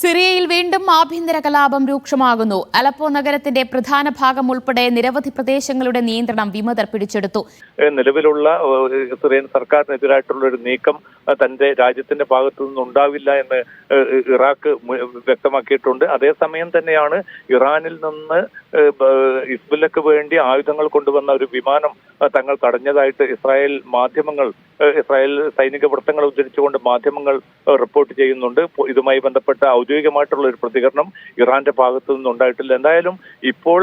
സിറിയയിൽ വീണ്ടും ആഭ്യന്തര കലാപം രൂക്ഷമാകുന്നു. അലപ്പോ നഗരത്തിന്റെ പ്രധാന ഭാഗം ഉൾപ്പെടെ നിരവധി പ്രദേശങ്ങളുടെ നിയന്ത്രണം വിമതർ പിടിച്ചെടുത്തു. നിലവിലുള്ള സിറിയൻ സർക്കാരിനെതിരായിട്ടുള്ള ഒരു നീക്കം തന്റെ രാജ്യത്തിന്റെ ഭാഗത്തു നിന്നുണ്ടാവില്ല എന്ന് ഇറാഖ് വ്യക്തമാക്കിയിട്ടുണ്ട്. അതേസമയം തന്നെയാണ് ഇറാനിൽ നിന്ന് ഇസ്ബുലക്ക് വേണ്ടി ആയുധങ്ങൾ കൊണ്ടുവന്ന ഒരു വിമാനം തങ്ങൾ തടഞ്ഞതായിട്ട് ഇസ്രായേൽ മാധ്യമങ്ങൾ ഇസ്രായേൽ സൈനിക വൃത്തങ്ങൾ ഉദ്ധരിച്ചുകൊണ്ട് മാധ്യമങ്ങൾ റിപ്പോർട്ട് ചെയ്യുന്നുണ്ട്. ഇതുമായി ബന്ധപ്പെട്ട ഔദ്യോഗികമായിട്ടുള്ള ഒരു പ്രതികരണം ഇറാന്റെ ഭാഗത്തു നിന്നുണ്ടായിട്ടില്ല. എന്തായാലും ഇപ്പോൾ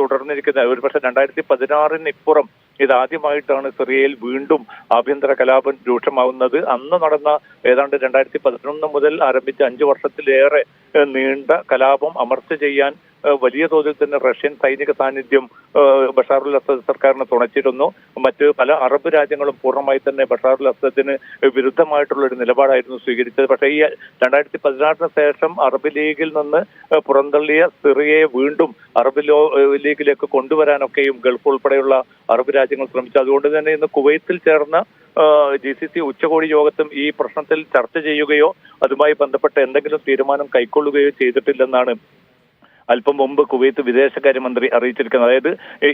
തുടർന്നിരിക്കുന്ന ഒരുപക്ഷെ രണ്ടായിരത്തി പതിനാറിന് ഇപ്പുറം ഇതാദ്യമായിട്ടാണ് സിറിയയിൽ വീണ്ടും ആഭ്യന്തര കലാപം രൂക്ഷമാവുന്നത്. അന്ന് നടന്ന ഏതാണ്ട് രണ്ടായിരത്തി പതിനൊന്ന് മുതൽ ആരംഭിച്ച അഞ്ചു വർഷത്തിലേറെ നീണ്ട കലാപം അമർച്ച ചെയ്യാൻ വലിയ തോതിൽ തന്നെ റഷ്യൻ സൈനിക സാന്നിധ്യം ബഷാറുൽ അസദ് സർക്കാരിനെ തുണച്ചിരുന്നു. മറ്റ് പല അറബ് രാജ്യങ്ങളും പൂർണമായി തന്നെ ബഷാറുൽ അസദിന് വിരുദ്ധമായിട്ടുള്ള ഒരു നിലപാടായിരുന്നു സ്വീകരിച്ചത്. പക്ഷേ ഈ രണ്ടായിരത്തി പതിനാറിന് ശേഷം അറബ് ലീഗിൽ നിന്ന് പുറന്തള്ളിയ സിറിയയെ വീണ്ടും അറബ് ലീഗിലേക്ക് കൊണ്ടുവരാനൊക്കെയും ഗൾഫ് ഉൾപ്പെടെയുള്ള അറബ് രാജ്യങ്ങൾ ശ്രമിച്ചു. അതുകൊണ്ട് തന്നെ ഇന്ന് കുവൈത്തിൽ ചേർന്ന ജി സി സി ഉച്ചകോടി യോഗത്തും ഈ പ്രശ്നത്തിൽ ചർച്ച ചെയ്യുകയോ അതുമായി ബന്ധപ്പെട്ട് എന്തെങ്കിലും തീരുമാനം കൈക്കൊള്ളുകയോ ചെയ്തിട്ടില്ലെന്നാണ് അല്പം മുമ്പ് കുവൈത്ത് വിദേശകാര്യമന്ത്രി അറിയിച്ചിരിക്കുന്നത്. അതായത്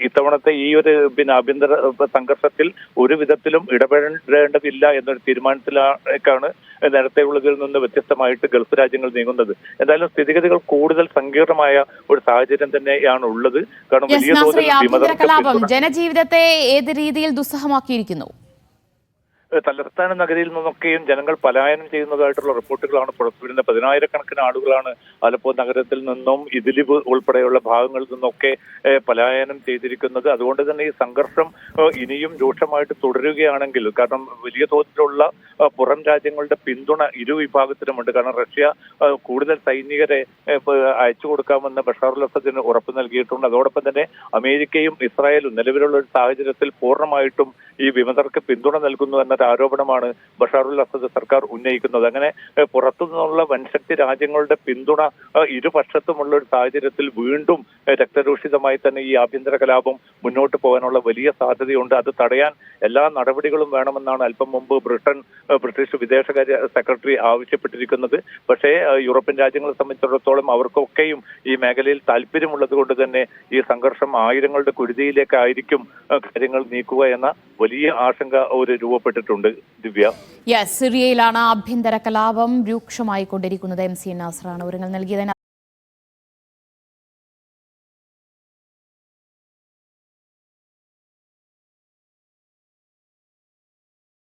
ഇത്തവണത്തെ ഈ ഒരു പിന്നെ ആഭ്യന്തര സംഘർഷത്തിൽ ഒരു വിധത്തിലും ഇടപെടേണ്ടതില്ല എന്നൊരു തീരുമാനത്തിലേക്കാണ് നേരത്തെ നേരത്തെയുള്ളതിൽ നിന്ന് വ്യത്യസ്തമായിട്ട് ഗൾഫ് രാജ്യങ്ങൾ നീങ്ങുന്നത്. എന്തായാലും സ്ഥിതിഗതികൾ കൂടുതൽ സങ്കീർണമായ ഒരു സാഹചര്യം തന്നെയാണ് ഉള്ളത്. കാരണം വലിയ തോതിൽ ജനജീവിതത്തെ ഏത് രീതിയിൽ ദുസ്സഹമാക്കിയിരിക്കുന്നു? തലസ്ഥാന നഗരിയിൽ നിന്നൊക്കെയും ജനങ്ങൾ പലായനം ചെയ്യുന്നതായിട്ടുള്ള റിപ്പോർട്ടുകളാണ് പുറത്തുവിടുന്നത് പതിനായിരക്കണക്കിന് ആളുകളാണ് ആലപ്പോ നഗരത്തിൽ നിന്നും ഇദിലിബ് ഉൾപ്പെടെയുള്ള ഭാഗങ്ങളിൽ നിന്നൊക്കെ പലായനം ചെയ്തിരിക്കുന്നത്. അതുകൊണ്ട് തന്നെ ഈ സംഘർഷം ഇനിയും രൂക്ഷമായിട്ട് തുടരുകയാണെങ്കിൽ കാരണം വലിയ തോതിലുള്ള പുറം രാജ്യങ്ങളുടെ പിന്തുണ ഇരു വിഭാഗത്തിനുമുണ്ട്. കാരണം റഷ്യ കൂടുതൽ സൈനികരെ അയച്ചു കൊടുക്കാമെന്ന് ബഷാർ അസദിന് ഉറപ്പ് നൽകിയിട്ടുണ്ട്. അതോടൊപ്പം തന്നെ അമേരിക്കയും ഇസ്രായേലും നിലവിലുള്ള ഒരു സാഹചര്യത്തിൽ പൂർണമായിട്ടും ഈ വിമതർക്ക് പിന്തുണ നൽകുന്നു എന്നൊരു ആരോപണമാണ് ബഷാറുൽ അസദ് സർക്കാർ ഉന്നയിക്കുന്നത്. അങ്ങനെ പുറത്തു നിന്നുള്ള വൻശക്തി രാജ്യങ്ങളുടെ പിന്തുണ ഇരുപക്ഷത്തുമുള്ള ഒരു സാഹചര്യത്തിൽ വീണ്ടും രക്തരൂഷിതമായി തന്നെ ഈ ആഭ്യന്തര കലാപം മുന്നോട്ട് പോകാനുള്ള വലിയ സാധ്യതയുണ്ട്. അത് തടയാൻ എല്ലാ നടപടികളും വേണമെന്നാണ് അല്പം മുമ്പ് ബ്രിട്ടൻ ബ്രിട്ടീഷ് വിദേശകാര്യ സെക്രട്ടറി ആവശ്യപ്പെട്ടിരിക്കുന്നത്. പക്ഷേ യൂറോപ്യൻ രാജ്യങ്ങളെ സംബന്ധിച്ചിടത്തോളം അവർക്കൊക്കെയും ഈ മേഖലയിൽ താല്പര്യമുള്ളത് കൊണ്ട് തന്നെ ഈ സംഘർഷം ആയിരങ്ങളുടെ കുരുതിയിലേക്കായിരിക്കും കാര്യങ്ങൾ നീക്കുക എന്ന വലിയ ആശങ്ക ഒരു രൂപപ്പെട്ടിട്ടുണ്ട്. ദിവ്യ. യെസ് സിറിയയിലാണ് ആഭ്യന്തര കലാപം രൂക്ഷമായി കൊണ്ടിരിക്കുന്നത് എം സി നാസറാണ് വിവരങ്ങൾ നൽകിയതിന്